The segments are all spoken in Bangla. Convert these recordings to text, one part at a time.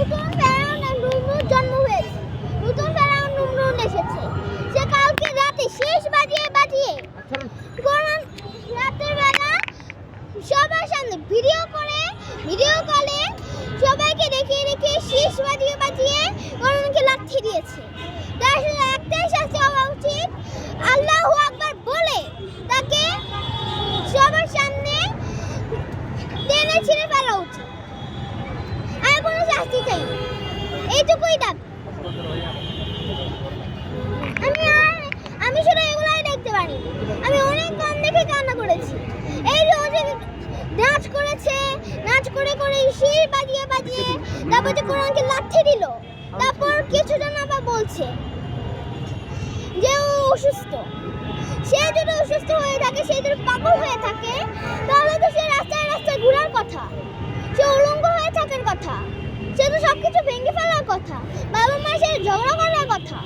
নতুন ফেরাউন নমরুদ জন্ম হয়েছে। নতুন ফেরাউন নমরুদ এসেছে। সে কালকে রাতে শেষ বাজিয়ে বাজিয়ে কোরআন রাতের বেলা সবার সামনে ভিডিও করে এইটুকুই দাবি আমি আর, আমি শুধু এগুলাই দেখতে পারি। আমি অনেক কম দেখে কান্না করেছি। এই যে নাচ করেছে, নাচ করে করে শির বাজিয়ে বাজিয়ে তারপর যে কোরআনকে লাথি দিল, তারপর কিছুজন আবার বলছে। যে ও অসুস্থ। সে যদি অসুস্থ হয়ে থাকে, সে যদি পাগল হয়ে থাকে, তাহলে তো সে রাস্তায় রাস্তায় ঘোরার কথা। সে উলঙ্গ হয়ে থাকার কথা। সে তো সব কিছু কথা। বাবা মায়ের সাথে ঝগড়া করার কথা।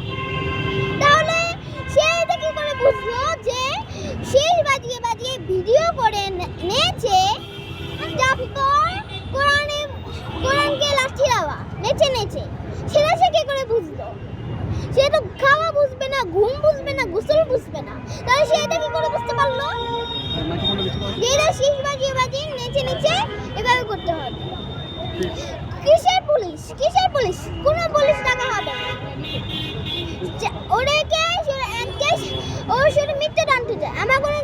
তাহলে সে এটা কি করে বুঝলো যে শেষ বাজিয়ে বাজিয়ে ভিডিও করে নে- নেচে তারপর কোরআনে কোরআনকে লাঠি নেচে নেচে। সেটা সে কি করে বুঝলো? সে তো খাওয়া বুঝবে না, ঘুম বুঝবে না, গোসল বুঝবে না। তাহলে সে এটা কি করে বুঝতে পারল? যে এটা শেষ বাজিয়ে বাজিয়ে নেচে নেচে এভাবে করতে হবে। কিসের পুলিশ? কিসের পুলিশ? কোনো পুলিশ টাকা হবে না। কে? ওদেরকে শুধু মৃত্যুদণ্ড আমার কোনো